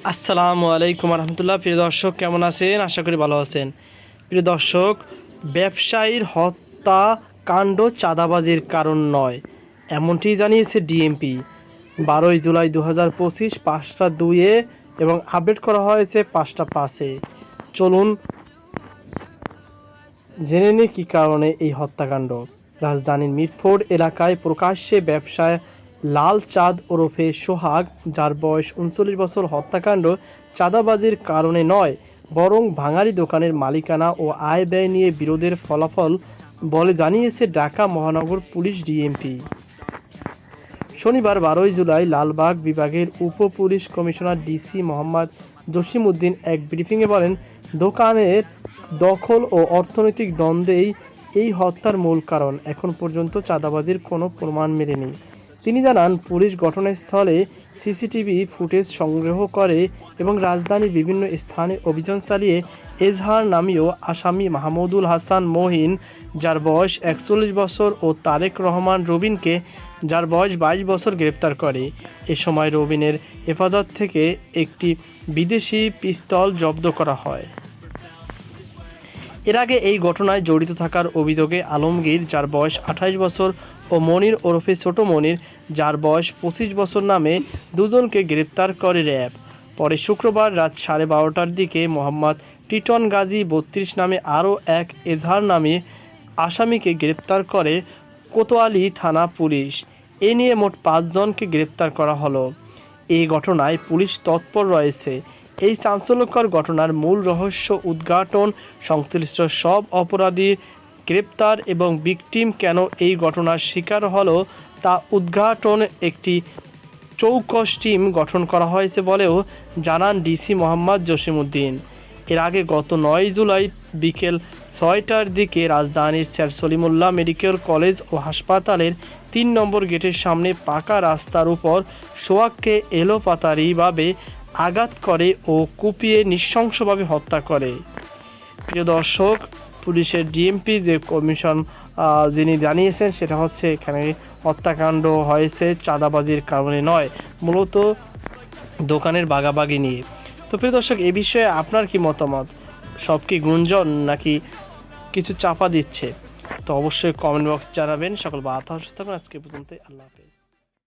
আসসালামু আলাইকুম রহমতুল্লাহ প্রিয় দর্শক, কেমন আছেন? আশা করি ভালো আছেন। প্রিয় দর্শক, ব্যবসায়ীর হত্যা কাণ্ড চাঁদাবাজির কারণ নয়, এমনটি জানিয়েছে ডিএমপি। বারোই জুলাই দু হাজার পঁচিশ পাঁচটা দুইয়ে এবং আপডেট করা হয়েছে পাঁচটা পাঁচে। চলুন জেনে নিই কী কারণে এই হত্যাকাণ্ড। রাজধানীর মিরফোর্ড এলাকায় প্রকাশ্যে ব্যবসায় লাল চাঁদ ওরফে সোহাগ, যার বয়স উনচল্লিশ বছর হত্যাকাণ্ড চাঁদাবাজির কারণে নয়, বরং ভাঙারি দোকানের মালিকানা ও আয় ব্যয় নিয়ে বিরোধের ফলাফল বলে জানিয়েছে ঢাকা মহানগর পুলিশ ডিএমপি। শনিবার বারোই জুলাই লালবাগ বিভাগের উপ police commissioner DC Mohammad Jasimuddin এক ব্রিফিংয়ে বলেন, দোকানের দখল ও অর্থনৈতিক দ্বন্দ্বেই এই হত্যার মূল কারণ। এখন পর্যন্ত চাঁদাবাজির কোনো প্রমাণ মেলেনি। তিনি জানান, পুলিশ ঘটনাস্থলে সিসিটিভি ফুটেজ সংগ্রহ করে এবং রাজধানীর বিভিন্ন স্থানে অভিযান চালিয়ে এজহার নামীয় আসামি মাহমুদুল হাসান মহিন, যার বয়স একচল্লিশ বছর, ও তারেক রহমান রবিনকে, যার বয়স বাইশ বছর, গ্রেপ্তার করে। এ সময় রবিনের হেফাজত থেকে একটি বিদেশি পিস্তল জব্দ করা হয়। এর আগে এই ঘটনায় জড়িত থাকার অভিযোগে আলমগীর, যার বয়স আঠাইশ বছর, ও মনির ওরফে ছোট মনির, যার বয়স পঁচিশ বছর নামে দুজনকে গ্রেপ্তার করে র্যাব। পরে শুক্রবার রাত সাড়ে বারোটার দিকে মোহাম্মদ টিটন গাজী বত্রিশ নামে আরও এক এজহার নামে আসামিকে গ্রেপ্তার করে কোতোয়ালি থানা পুলিশ। এ নিয়ে মোট পাঁচজনকে গ্রেপ্তার করা হলো। এই ঘটনায় পুলিশ তৎপর রয়েছে। এই চাঞ্চল্যকর ঘটনার মূল রহস্য উদ্ঘাটন, সংশ্লিষ্ট সব অপরাধী গ্রেপ্তার এবং ভিকটিম কেন এই ঘটনার শিকার হলো তা উদ্ঘাটন একটি চৌকস টিম গঠন করা হয়েছে বলেও জানান ডিসি মোহাম্মদ জসিমউদ্দিন। এর আগে গত নয় জুলাই বিকেল ছয়টার দিকে রাজধানীর স্যার সলিমুল্লাহ মেডিকেল কলেজ ও হাসপাতালের তিন নম্বর গেটের সামনে পাকা রাস্তার উপর সোয়াককে এলোপাতারিভাবে আঘাত করে ও কুপিয়ে নৃশংসভাবে হত্যা করে। প্রিয় দর্শক, পুলিশের ডিএমপি যে কমিশন যিনি জানিয়েছেন, সেটা হচ্ছে এখানে হত্যাকাণ্ড হয়েছে চাঁদাবাজির কারণে নয়, মূলত দোকানের বাগাবাগি নিয়ে। তো প্রিয় দর্শক, এ বিষয়ে আপনার কি মতামত? সব কি গুঞ্জন নাকি কিছু চাপা দিচ্ছে? তো অবশ্যই কমেন্ট বক্স জানাবেন। সকল সুস্থ থাকুন। আজকে পর্যন্ত আল্লাহ হাফেজ।